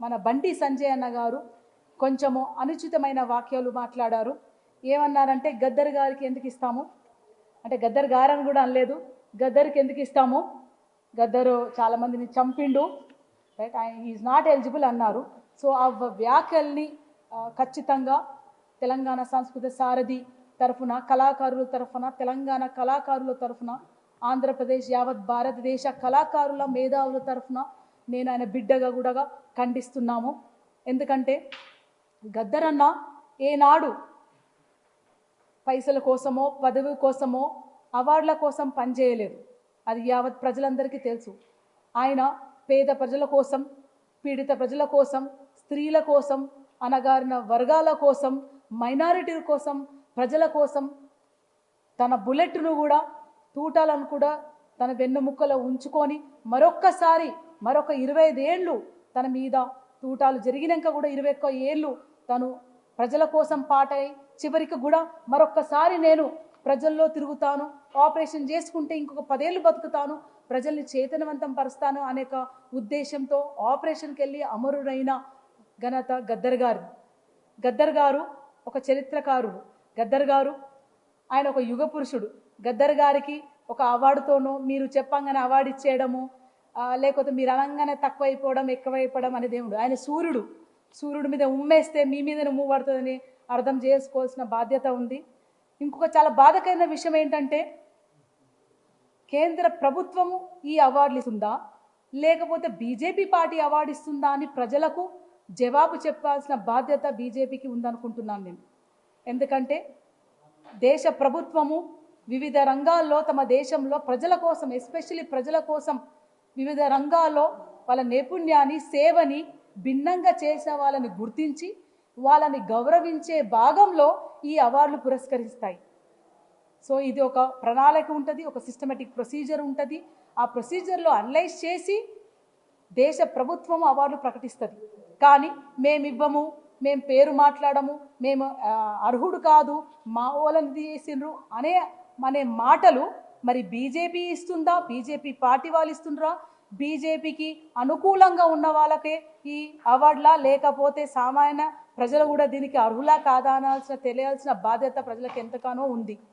మన బండి సంజయ్ అన్న గారు కొంచెము అనుచితమైన వాక్యాలు మాట్లాడారు. ఏమన్నారంటే గద్దర్ గారికి ఎందుకు ఇస్తాము? అంటే గద్దర్ గారని కూడా అనలేదు. గద్దర్కి ఎందుకు ఇస్తాము? గద్దరు చాలామందిని చంపిండు. రైట్ ఆయన ఈజ్ నాట్ ఎలిజిబుల్ అన్నారు. సో ఆ వ్యాఖ్యల్ని ఖచ్చితంగా తెలంగాణ సంస్కృత సారథి తరఫున కళాకారుల తరఫున తెలంగాణ కళాకారుల తరఫున ఆంధ్రప్రదేశ్ యావత్ భారతదేశ కళాకారుల మేధావుల తరఫున నేను ఆయన బిడ్డగా కూడా ఖండిస్తున్నాము. ఎందుకంటే గద్దరన్న ఏనాడు పైసల కోసమో పదవి కోసమో అవార్డుల కోసం పనిచేయలేదు. అది యావత్ ప్రజలందరికీ తెలుసు. ఆయన పేద ప్రజల కోసం పీడిత ప్రజల కోసం స్త్రీల కోసం అనగారిన వర్గాల కోసం మైనారిటీల కోసం ప్రజల కోసం తన బుల్లెట్ను కూడా తూటాలను కూడా తన వెన్నుముక్కలో ఉంచుకొని మరొక్కసారి మరొక ఇరవై ఐదేళ్ళు తన మీద తూటాలు జరిగినాక కూడా ఇరవై ఒక్క ఏళ్ళు తను ప్రజల కోసం పాటై చివరికి కూడా మరొక్కసారి నేను ప్రజల్లో తిరుగుతాను ఆపరేషన్ చేసుకుంటే ఇంకొక పదేళ్ళు బతుకుతాను ప్రజల్ని చేతనవంతం పరుస్తాను అనే ఒక ఉద్దేశంతో ఆపరేషన్కి వెళ్ళి అమరుడైన ఘనత గద్దర్ గారు. గద్దర్ గారు ఒక చరిత్రకారుడు. గద్దర్ గారు ఆయన ఒక యుగ పురుషుడు గద్దర్ గారికి ఒక అవార్డుతోనో మీరు చెప్పంగానే అవార్డు ఇచ్చేయడము లేకపోతే మీరు అనగానే తక్కువైపోవడం ఎక్కువైపోవడం అనేది దేవుడు. ఆయన సూర్యుడు. సూర్యుడి మీద ఉమ్మేస్తే మీ మీద ఉమ్ము పడుతుందని అర్థం చేసుకోవాల్సిన బాధ్యత ఉంది. ఇంకొక చాలా బాధకరమైన విషయం ఏంటంటే కేంద్ర ప్రభుత్వము ఈ అవార్డులు ఇస్తుందా? లేకపోతే బీజేపీ పార్టీ అవార్డు ఇస్తుందా అని ప్రజలకు జవాబు చెప్పాల్సిన బాధ్యత బీజేపీకి ఉందనుకుంటున్నాను నేను. ఎందుకంటే దేశ ప్రభుత్వము వివిధ రంగాల్లో తమ దేశంలో ప్రజల కోసం ఎస్పెషల్లీ ప్రజల కోసం వివిధ రంగాల్లో వాళ్ళ నైపుణ్యాన్ని సేవని భిన్నంగా చేసిన వాళ్ళని గుర్తించి వాళ్ళని గౌరవించే భాగంలో ఈ అవార్డులు పురస్కరిస్తాయి. సో ఇది ఒక ప్రణాళిక ఉంటుంది ఒక సిస్టమేటిక్ ప్రొసీజర్ ఉంటుంది. ఆ ప్రొసీజర్లో అనలైజ్ చేసి దేశ ప్రభుత్వం అవార్డు ప్రకటిస్తుంది. కానీ మేము ఇవ్వము మేము పేరు మాట్లాడము మేము అర్హుడు కాదు మా వాళ్ళని చేసిండ్రు అనే అనే మాటలు మరి బీజేపీ ఇస్తుందా? బీజేపీ పార్టీ వాళ్ళు ఇస్తుండ్రా? బీజేపీకి అనుకూలంగా ఉన్న వాళ్ళకే ఈ అవార్డులా? లేకపోతే సామాన్య ప్రజలు కూడా దీనికి అర్హులా కాదా? అనాల్సిన తెలియాల్సిన బాధ్యత ప్రజలకు ఎంతగానో ఉంది.